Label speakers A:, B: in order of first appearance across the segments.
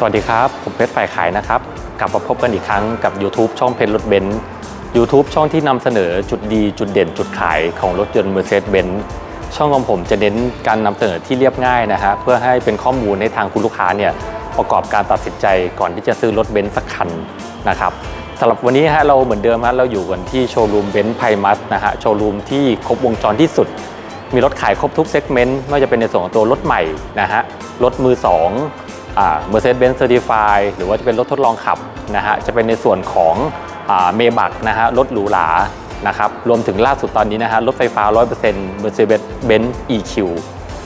A: สวัสดีครับ ผมเพชรฝ่ายขายนะครับ กลับมาพบกันอีกครั้งกับ YouTube ช่องเพชรรถเบนซ์ YouTube ช่องที่นำเสนอจุดดีจุดเด่นจุดขายของรถยนต์ Mercedes-Benz ช่องของผมจะเน้นการนำเสนอที่เรียบง่ายนะฮะเพื่อให้เป็นข้อมูลให้ทางคุณลูกค้าเนี่ยประกอบการตัดสินใจก่อนที่จะซื้อรถเบนซ์สักคันนะครับสำหรับวันนี้ฮะเราเหมือนเดิมฮะเราอยู่กันที่โชว์รูมเบนซ์ไพมัสนะฮะโชว์รูมที่ครบวงจรที่สุด มีรถขายครบทุกเซกเมนต์ไม่ว่าจะเป็นในส่วนของตัวรถใหม่นะฮะรถมือสอง Mercedes-Benz Certified หรือว่าจะเป็นรถทดลองขับนะฮะจะเป็นในส่วนของเมบักนะฮะรถหรูหรานะครับรวมถึงล่าสุดตอนนี้นะฮะรถไฟฟ้า 100% Mercedes-Benz EQ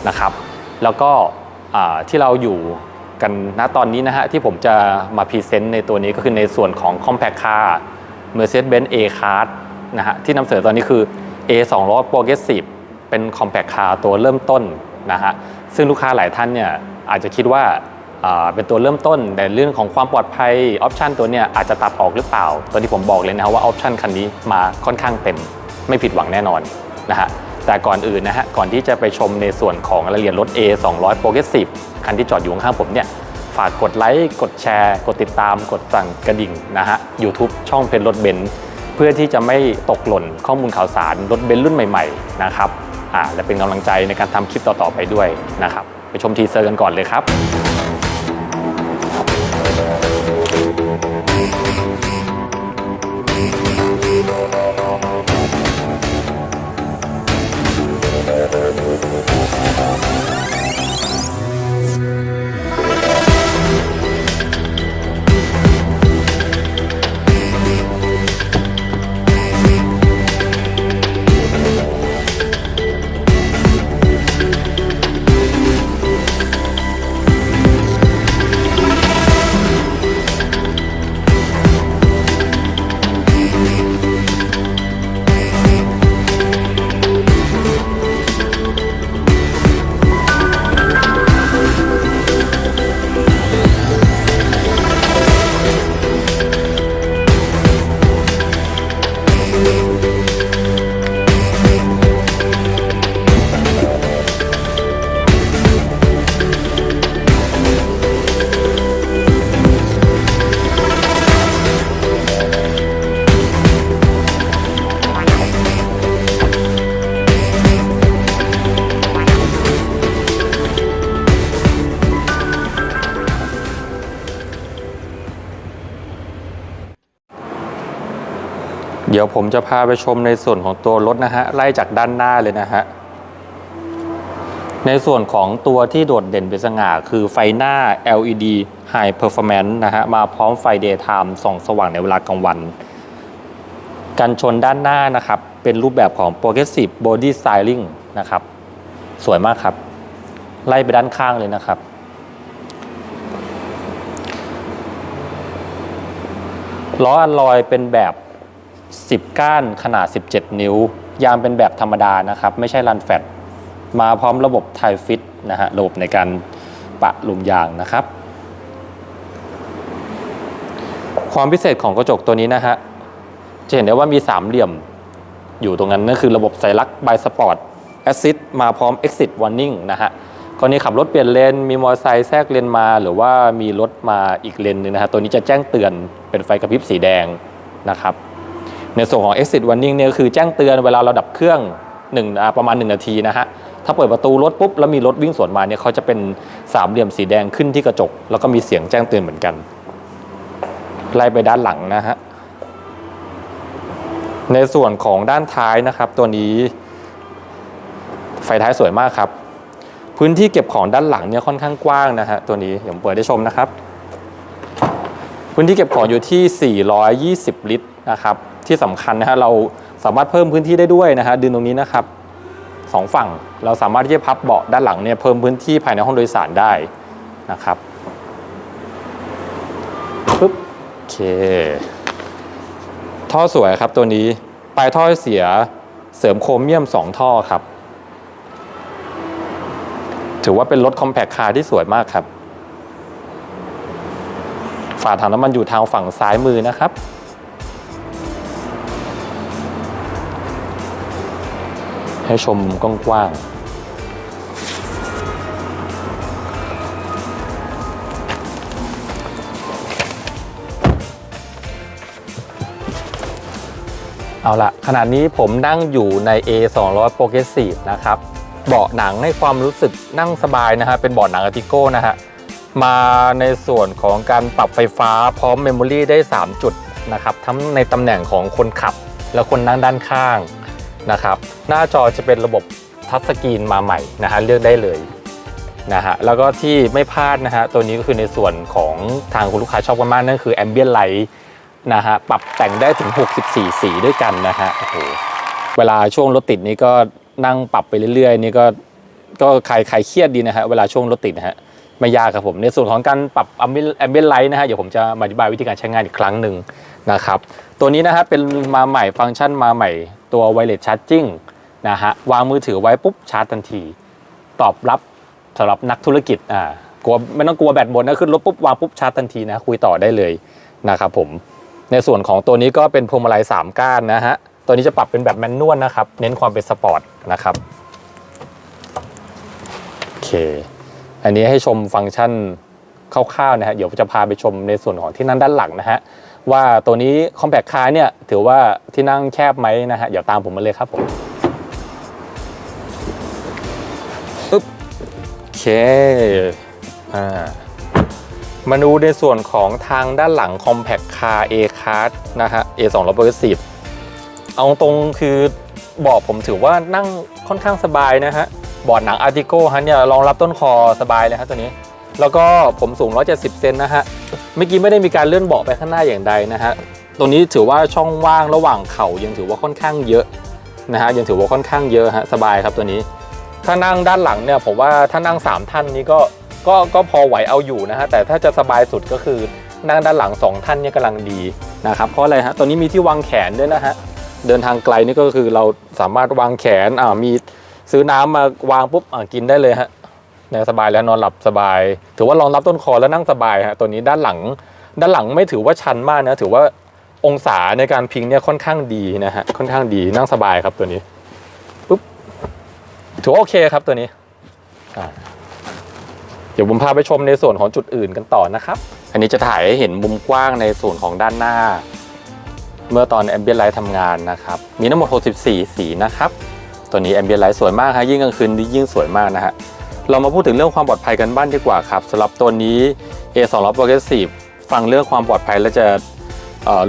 A: นะครับแล้วก็ที่เราอยู่กันณตอนนี้นะฮะที่ผมจะมาพรีเซนต์ในตัวนี้ก็คือในส่วนของ Compact Car Mercedes-Benz A-Class นะฮะที่นำเสนอตอนนี้คือ A 2 0 0 Progressive เป็น Compact Car ตัวเริ่มต้นนะฮะซึ่งลูกค้าหลายท่านเนี่ยอาจจะคิดว่า เป็นตัวเริ่มต้นแต่เรื่องของความปลอดภัยออปชันตัวเนี้ยอาจจะตัดออกหรือเปล่า ตัวที่ผมบอกเลยนะว่าออปชันคันนี้มาค่อนข้างเต็ม ไม่ผิดหวังแน่นอนนะฮะแต่ก่อนอื่นนะฮะก่อนที่จะไปชมในส่วนของรายละเอียดรถ A 200 Progressive คันที่จอดอยู่ข้างผมเนี่ยฝากกดไลค์กดแชร์ กดติดตาม กดสั่งกระดิ่งนะฮะ YouTube ช่องเพนรถเบนซ์เพื่อที่จะไม่ตกหล่นข้อมูลข่าวสารรถเบนซ์รุ่นใหม่ๆนะครับอ่าและเป็นกำลังใจในการทำคลิปต่อๆไปด้วยนะครับ ไปชมทีเซอร์กันก่อนเลยครับ เดี๋ยวผมจะพาไปชมในส่วนของตัวรถนะฮะไล่จากด้านหน้าเลยนะฮะในส่วนของตัวที่โดดเด่นเป็นสง่าคือไฟหน้า LED High Performance นะฮะมาพร้อมไฟ Daytime ส่องสว่างในเวลากลางวัน กันชนด้านหน้านะครับ เป็นรูปแบบของ Progressive Body Styling นะครับ สวยมากครับ ไล่ไปด้านข้างเลยนะครับ ล้ออัลลอยเป็นแบบ 10 ก้านขนาด 17 นิ้ว ยางเป็นแบบธรรมดานะครับ ไม่ใช่รันแฟตมาพร้อมระบบไทฟิตนะฮะระบบในการปะหลุมยางนะครับ ความพิเศษของกระจกตัวนี้นะฮะจะเห็นได้ว่ามีสามเหลี่ยมอยู่ตรงนั้นนั่นคือระบบไซรักบายสปอร์ตแอซิดมาพร้อม Exit Warning นะฮะกรณีขับรถเปลี่ยนเลน มีมอเตอร์ไซค์แทรกเลนมา หรือว่ามีรถมาอีกเลนหนึ่งนะฮะตัวนี้จะแจ้งเตือนเป็นไฟกระพริบสีแดงนะครับ ในส่วนของ exit warning เนี่ยคือแจ้งเตือนเวลาเราดับเครื่อง1อ่าประมาณ 1 นาทีนะฮะ ถ้าเปิดประตูรถปุ๊บแล้วมีรถวิ่งสวนมาเนี่ยเขาจะเป็นสามเหลี่ยมสีแดงขึ้นที่กระจก แล้วก็มีเสียงแจ้งเตือนเหมือนกัน ไล่ไปด้านหลังนะฮะ ในส่วนของด้านท้ายนะครับ ตัวนี้ไฟท้ายสวยมากครับ พื้นที่เก็บของด้านหลังเนี่ยค่อนข้างกว้างนะฮะตัวนี้เดี๋ยวผมเปิดได้ชมนะครับ พื้นที่เก็บของอยู่ที่ 420 ลิตรนะครับ ที่สำคัญนะฮะเราสามารถเพิ่มพื้นที่ได้ด้วยนะฮะดึงตรงนี้นะครับสองฝั่งเราสามารถที่จะพับเบาะด้านหลังเนี่ยเพิ่มพื้นที่ภายในห้องโดยสารได้นะครับปึ๊บโอเค ท่อสวยครับตัวนี้ปลายท่อเสียเสริมโครเมียม 2 ท่อครับ ถือว่าเป็นรถคอมแพคคาร์ที่สวยมากครับ ฝาถังน้ำมันอยู่ทางฝั่งซ้ายมือนะครับ ให้ชมมุมกว้างๆเอาละขนาดนี้ผมนั่งอยู่ใน A 2 0 0 Progressive นะครับ เบาะหนังให้ความรู้สึกนั่งสบายนะฮะ เป็นเบาะหนังอาติโก้นะฮะ มาในส่วนของการปรับไฟฟ้าพร้อมเมมโมรี่ได้ 3 จุดนะครับ ทั้งในตำแหน่งของคนขับและคนนั่งด้านข้าง นะครับ หน้าจอจะเป็นระบบทัชสกรีนมาใหม่นะฮะเลือกได้เลยนะฮะแล้วก็ที่ไม่พลาดนะฮะตัวนี้ก็คือในส่วนของทางคุณลูกค้าชอบกันมากนั่นคือ Ambient Light นะฮะปรับแต่งได้ถึง 64 สีด้วยกันนะฮะโอ้โหเวลาช่วงรถติดนี่ก็นั่งปรับไปเรื่อยๆ นี่ก็ก็ใครใครเครียดดีนะฮะเวลาช่วงรถติดนะฮะไม่ยากครับผมในส่วนของการปรับ ambient light นะฮะเดี๋ยวผมจะมาอธิบายวิธีการใช้งานอีกครั้งหนึ่งนะครับตัวนี้นะฮะเป็นมาใหม่ฟังก์ชันมาใหม่ ตัว wireless charging นะฮะวางมือถือไว้ปุ๊บชาร์จทันที ตอบรับสำหรับนักธุรกิจอ่ากลัวไม่ต้องกลัวแบตหมดนะขึ้นรถปุ๊บวางปุ๊บชาร์จทันทีนะคุยต่อได้เลยนะครับผมในส่วนของตัวนี้ก็เป็นพวงมาลัย3ก้านนะฮะตัวนี้จะปรับเป็นแบบแมนนวลนะครับ เน้นความเป็นสปอร์ตนะครับโอเค อันนี้ให้ชมฟังก์ชันคร่าวๆนะฮะเดี๋ยวจะพาไปชมในส่วนของที่นั่งด้านหลังนะฮะ ว่าตัวนี้ Compact Car เนี่ยถือว่าที่นั่งแคบไหมนะฮะเดี๋ยวตามผมมาเลยครับผมอึ๊บโอเคอ่ามาดูในส่วนของทางด้านหลัง Compact Car A Class นะฮะ A 2 0 0เอาตรงคือเบาะผมถือว่านั่งค่อนข้างสบายนะฮะเบาะหนัง Artico ฮะเนี่ยรองรับต้นคอสบายเลยฮะตัวนี้ แล้วก็ผมสูง 170 เซนนะฮะ เมื่อกี้ไม่ได้มีการเลื่อนเบาะไปข้างหน้าอย่างใดนะฮะ ตรงนี้ถือว่าช่องว่างระหว่างเข่ายังถือว่าค่อนข้างเยอะนะฮะ ยังถือว่าค่อนข้างเยอะฮะ สบายครับตัวนี้ ถ้านั่งด้านหลังเนี่ยผมว่าถ้านั่ง 3 ท่านนี้ก็ ก็ก็พอไหวเอาอยู่นะฮะ แต่ถ้าจะสบายสุดก็คือนั่งด้านหลัง 2 ท่านเนี่ยกำลังดีนะครับ เพราะอะไรฮะ ตัวนี้มีที่วางแขนด้วยนะฮะ เดินทางไกลนี่ก็คือเราสามารถวางแขน อ่า มีซื้อน้ำมาวางปุ๊บ อ่า กินได้เลยฮะ นี่ยสบายแล้วนอนหลับสบาย ถือว่ารองรับต้นคอแล้วนั่งสบายฮะตัวนี้ด้านหลัง ด้านหลังไม่ถือว่าชันมากนะถือว่าองศาในการพิงเนี่ยค่อนข้างดีนะฮะค่อนข้างดีนั่งสบายครับตัวนี้ปุ๊บถือว่าโอเคครับตัวนี้เดี๋ยวผมพาไปชมในส่วนของจุดอื่นกันต่อนะครับ อันนี้จะถ่ายให้เห็นมุมกว้างในส่วนของด้านหน้า เมื่อตอน Ambient Light ทำงานนะครับ มีทั้งหมด 64 สีนะครับ ตัวนี้ Ambient Light สวยมากฮะยิ่งกลางคืนยิ่งสวยมากนะฮะ เรามาพูดถึงเรื่องความปลอดภัยกันบ้างดีกว่าครับสำหรับตัวนี้ A 2 0 0 Progressive ฟังเรื่องความปลอดภัยแล้วจะ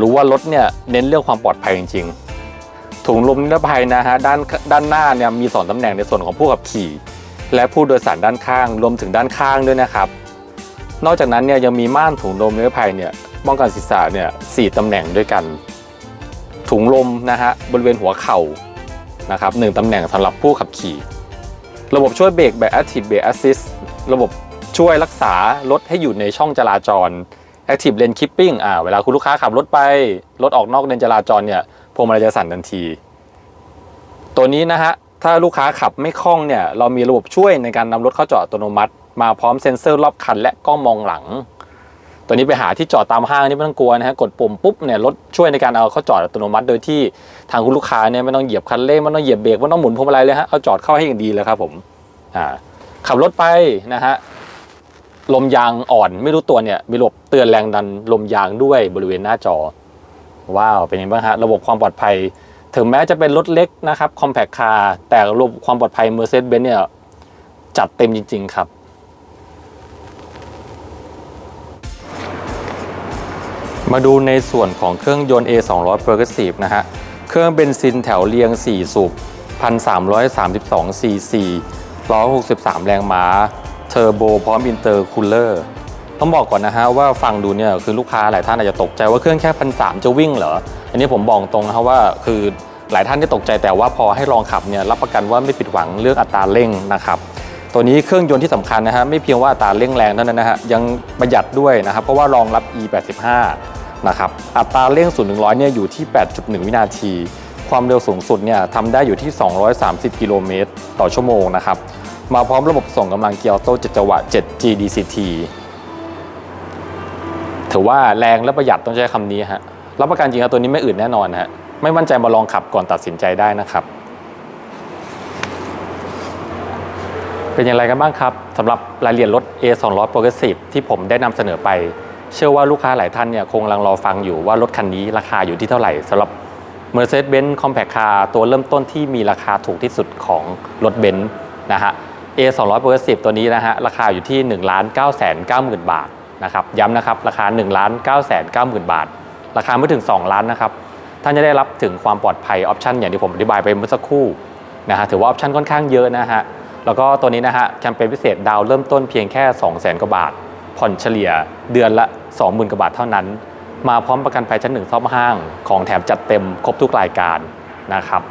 A: รู้ว่ารถเนี่ยเน้นเรื่องความปลอดภัยจริงๆ ถุงลมนิรภัยนะฮะด้านด้านหน้าเนี่ยมีสองตำแหน่งในส่วนของผู้ขับขี่ และผู้โดยสารด้านข้างรวมถึงด้านข้างด้วยนะครับ นอกจากนั้นเนี่ยยังมีม่านถุงลมนิรภัยเนี่ยป้องกันศีรษะเนี่ยสี่ตำแหน่งด้วยกัน ถุงลมนะฮะบริเวณหัวเข่านะครับหนึ่งตำแหน่งสำหรับผู้ขับขี่ ระบบช่วยเบรกแบบ Active Brake Assist ระบบช่วยรักษารถให้อยู่ในช่องจราจร Active Lane Keeping อ่าเวลาคุณลูกค้าขับรถไป รถออกนอกเลนจราจรเนี่ยพวงมาลัยจะสั่นทันที ตัวนี้นะฮะ ถ้าลูกค้าขับไม่คล่องเนี่ย เรามีระบบช่วยในการนำรถเข้าจอดอัตโนมัติ มาพร้อมเซ็นเซอร์รอบคันและกล้องมองหลัง ตัวนี้ไปหาที่จอดตามห้างนี่ไม่ต้องกลัวนะฮะกดปุ่มปุ๊บเนี่ยรถช่วยในการเอาเข้าจอดอัตโนมัติ โดยที่ทางคุณลูกค้าเนี่ยไม่ต้องเหยียบคันเร่งไม่ต้องเหยียบเบรกไม่ต้องหมุนพวงมาลัยเลยฮะเอาจอดเข้าให้อย่างดีเลยครับผมอ่าขับรถไปนะฮะลมยางอ่อนไม่รู้ตัวเนี่ยมีระบบเตือนแรงดันลมยางด้วยบริเวณหน้าจอ ว้าวเป็นยังไงบ้างฮะระบบความปลอดภัย ถึงแม้จะเป็นรถเล็กนะครับ compact car แต่ระบบความปลอดภัย Mercedes-Benz เนี่ยจัดเต็มจริง ๆ ครับ มาดูในส่วนของเครื่องยนต์ A 2 0 0 Progressive นะฮะ เครื่องเบนซินแถวเรียง 4 สูบ 1,332 cc 163 แรงม้า เทอร์โบพร้อมอินเตอร์คูลเลอร์ต้องบอกก่อนนะฮะว่าฟังดูเนี่ยคือลูกค้าหลายท่านอาจจะตกใจว่าเครื่องแค่พันสจะวิ่งเหรอ อันนี้ผมบอกตรงนะครับว่าคือหลายท่านที่ตกใจแต่ว่าพอให้ลองขับเนี่ยรับประกันว่าไม่ผิดหวังเรื่องอัตราเร่งนะครับตัวนี้เครื่องยนต์ที่สำคัญนะฮะไม่เพียงว่าอัตราเร่งแรงเท่านั้นนะฮะยังประหยัดด้วยนะครับเพราะว่ารองรับ E85 นะครับอัตราเร่ง0 1 0 0เนี่ยอยู่ที่ 8.1 วินาที ความเร็วสูงสุดเนี่ยทำได้อยู่ที่ 230 กิโลเมตรต่อชั่วโมงนะครับมาพร้อมระบบส่งกำลังเกียร์ออโต้7จังหวะ 7G DCT ถือว่าแรงและประหยัดต้องใช้คำนี้ฮะรับประกันจริงครับตัวนี้ไม่อื่นแน่นอนฮะไม่มั่นใจมาลองขับก่อนตัดสินใจได้นะครับเป็นอย่างไรกันบ้างครับสำหรับรายละเอียดรถ A 2 0 0 Progressive ที่ผมได้นำเสนอไป เชื่อว่าลูกค้าหลายท่านเนี่ยคงกำลังรอฟังอยู่ว่ารถคันนี้ราคาอยู่ที่เท่าไหร่สำหรับ Mercedes-Benz Compact Car ตัวเริ่มต้นที่มีราคาถูกที่สุดของรถเบนซ์นะฮะ A 2 0 0ตัวนี้นะฮะราคาอยู่ที่1 9 9 0 0 0 บาทนะครับย้ำนะครับราคา 1 9 9 0 0 0 บาท ราคาไม่ถึง 2 ล้านนะครับท่านจะได้รับถึงความปลอดภัยออปชันอย่างที่ผมอธิบายไปเมื่อสักครู่นะฮะถือว่าออปชันค่อนข้างเยอะนะฮะแล้วก็ตัวนี้นะฮะแคมเปญพิเศษดาวเริ่มต้นเพียงแค่ 2 0 0 0 0 0กว่าบาท ผ่อนเฉลี่ยเดือนละ 20,000กว่าบาทเท่านั้น มาพร้อมประกันภัยชั้นหนึ่งซ่อมห้าง ของแถมจัดเต็มครบทุกรายการนะครับ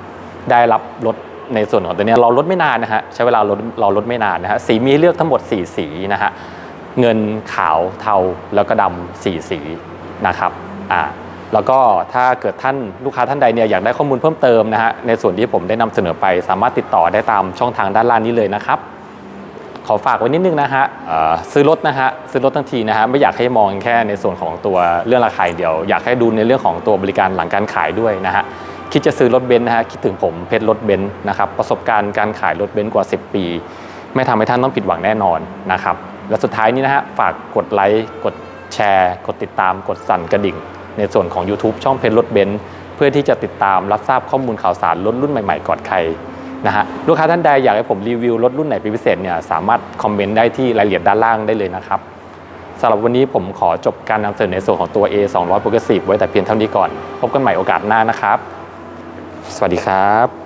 A: ได้รับรถในส่วนของตัวนี้เราลดไม่นานนะฮะใช้เวลาลดเราลดไม่นานนะฮะสีมีให้เลือกทั้งหมด 4 สีนะฮะเงินขาวเทาแล้วก็ดำ4สีนะครับอ่าแล้วก็ถ้าเกิดท่านลูกค้าท่านใดเนี่ยอยากได้ข้อมูลเพิ่มเติมนะฮะในส่วนที่ผมได้นำเสนอไปสามารถติดต่อได้ตามช่องทางด้านล่างนี้เลยนะครับ ขอฝากไว้นิดนึงนะฮะซื้อรถนะฮะซื้อรถทั้งทีนะฮะไม่อยากให้มองแค่ในส่วนของตัวเรื่องราคาอย่เดียว อยากให้ดูในเรื่องของตัวบริการหลังการขายด้วยนะฮะคิดจะซื้อรถเบนซ์นะฮะคิดถึงผมเพชรรถเบนซ์นะครับประสบการณ์การขายรถเบนซ์กว่า 10 ปี ไม่ทำให้ท่านต้องผิดหวังแน่นอนนะครับและสุดท้ายนี้นะฮะฝากกดไลค์กดแชร์ กดติดตามกดสั่นกระดิ่ง ในส่วนของ YouTube ช่องเพชรรถเบนซ์เพื่อที่จะติดตามรับทราบข้อมูลข่าวสารรถรุ่นใหม่ๆก่อนใคร นะฮะลูกค้าท่านใดอยากให้ผมรีวิวรถรุ่นไหนเป็นพิเศษเนี่ยสามารถคอมเมนต์ได้ที่รายละเอียดด้านล่างได้เลยนะครับสำหรับวันนี้ผมขอจบการนำเสนอในส่วนของตัว A 2 0 0 Progressive ไว้แต่เพียงเท่านี้ก่อน พบกันใหม่โอกาสหน้านะครับ สวัสดีครับ